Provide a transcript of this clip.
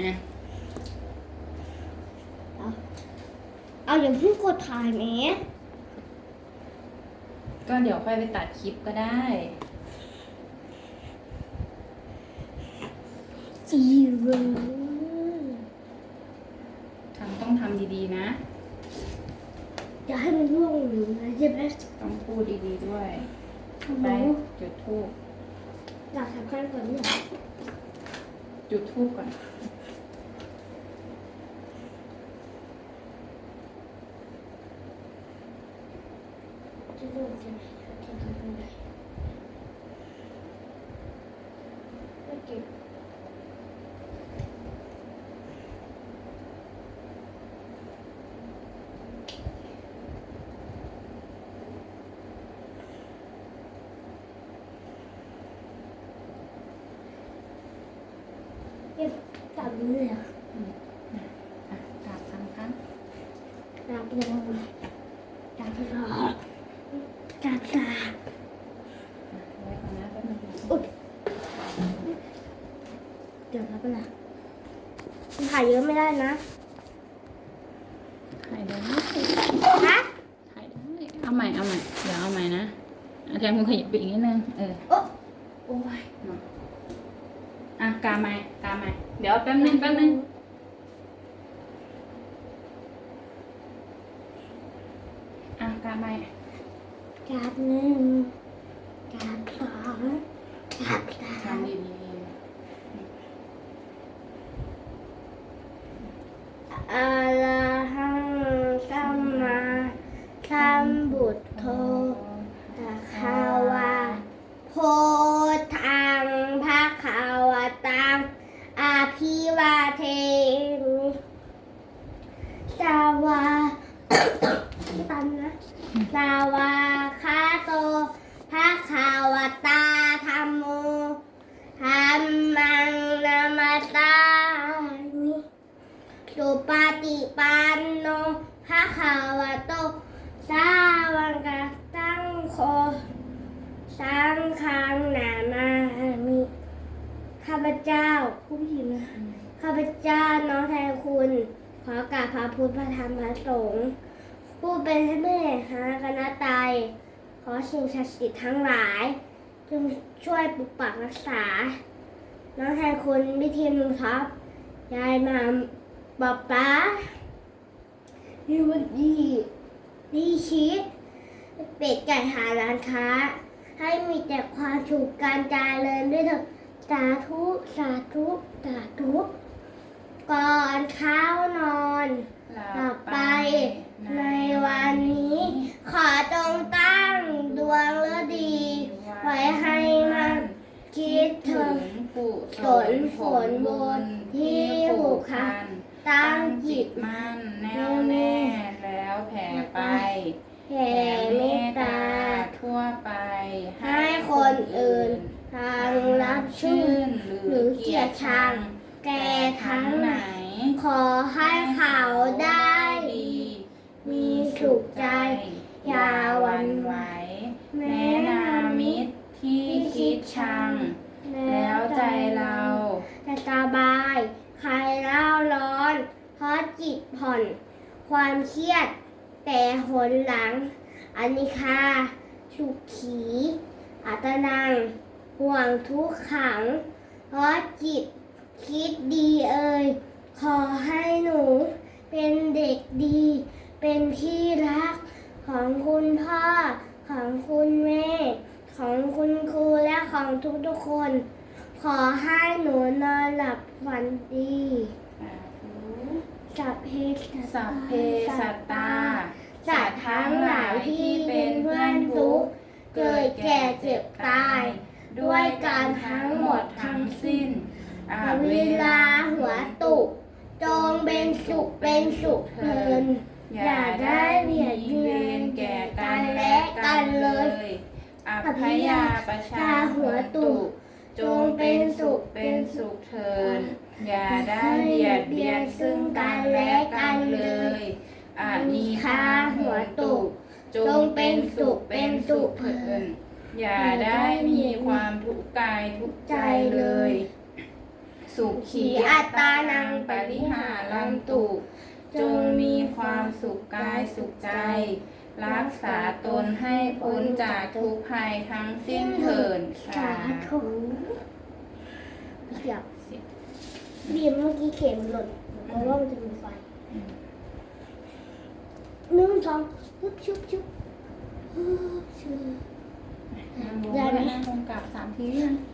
นะเอาอย่าเพิ่งกดถ่ายแหมก็เดี๋ยวค่อยไปตัดคลิปก็ได้ จีเรทำต้องทำดีๆนะ อย่าให้มันร่วงหรือนะใช่ไหมต้องพูดดีๆด้วยทำไมไปจุดทูบอยากทำขั้นก่อนเนี่ยจุดทูบก่อน จะร่วงใช่ไหมจะทำ ตับเลยอะอะกราบสามครั้งตับเลยตับรอตับตาอะไว้ก่อนนะแป๊บนึงอุ๊ยเดี๋ยวรับไปละถ่ายเยอะไม่ได้นะ ถ่ายได้ฮะถ่ายได้ เอาใหม่ เอาใหม่ เดี๋ยวเอาใหม่นะอาแทนคุณขยับไปอีกนิดนึง เออ โอ้โอ้ยมาอะกาใหม่กาใหม่ เดี๋ยวแป๊บนึงแป๊บนึงอะกาใหม่ กราบหนึ่งกราบสองกราบสามทำดีอะระหังสัมมาสัมพุทโธ ๆ ภะคะวะโพธังภะคะวะตังอาภิวาเทมิสวา ตันนะสวาคาโตภะคะวะตาธัมโมธัมมังนามาสามิ สุปฏิปันโนภะคะวะโตสาวังกาตั้งโคสังคังนามามิข้าพเจ้าผู้หญิงนะข้าพเจ้าน้องแทนคุณ ขอกราบพระพุทธพระธรรมพระสงฆ์ผู้เป็นแม่หากนตายขอสิ่งศักดิ์สิทธิ์ทั้งหลายจงช่วยปกปักรักษา น้องแทนคุณพิธีมครับยายมา ป๊าป๊านี่วันดีนี่ชีสเป็ดไก่หาร้านค้า ให้มีแต่ความสุขการเจริญด้วยเถิดสาธุสาธุสาธุก่อนเข้านอนหลับไปในวันนี้ ขอจงตั้งดวงฤดี ไว้ให้มันคิดถึงกุศลผลบุญที่ผูกพัน ตั้งจิตมั่นแน่วแน่แล้วแผ่ไปแผ่เมตตาทั่วไป ให้คนอื่นทางรับชื่นหรือเกลียดชังแก่ทั้งไหน ขอให้เขาได้ดีมีสุขใจ อย่าวันไหวแม้นามิตรที่คิดชัง แล้วใจเรา จะสบาย ใครเล่าร้อน เพราะจิตผ่อน ความเครียด แต่หนหลังอันนิคาสุขีอัตนัง ห่วงทุกขังเพราะจิตคิดดีเอ่ยขอให้หนูเป็นเด็กดี เป็นที่รักของคุณพ่อ ของคุณแม่ ของคุณครูและของทุกๆคน ขอให้หนูนอนหลับฝันดี สัพเพสัพเพสัตตา สัตว์ทั้งหลายที่เป็นเพื่อนทุกข์เกิดแก่เจ็บตาย ด้วยการทั้งหมดทั้งสิ้นออวิลาหัวตุกจงเป็นสุขเป็นสุขเทินอย่าได้เบียดเบียนแก่กันและกันเลยอภยาประชาหัวตุจงเป็นสุขเป็นสุขเถิด อย่าได้เบียดเบียนซึ่งกันและกันเลยอานีคาหัวตุจงเป็นสุขเป็นสุขเถิดอย่าได้มีความทุกข์กายทุกข์ใจเลย สุขีอัตตานังปริหารันตุ จงมีความสุขกายสุขใจ รักษาตนให้พ้นจากทุกภัยทั้งสิ้นเถิดสาสาธุธุเสีย บบีมเมื่อกี้เข็มหล่นเพราะว่ามันจะมีไฟหนึ่งสองชุบชุบชุบชุบ นั่งลงด้วยนั่งลงกลับสามทียังส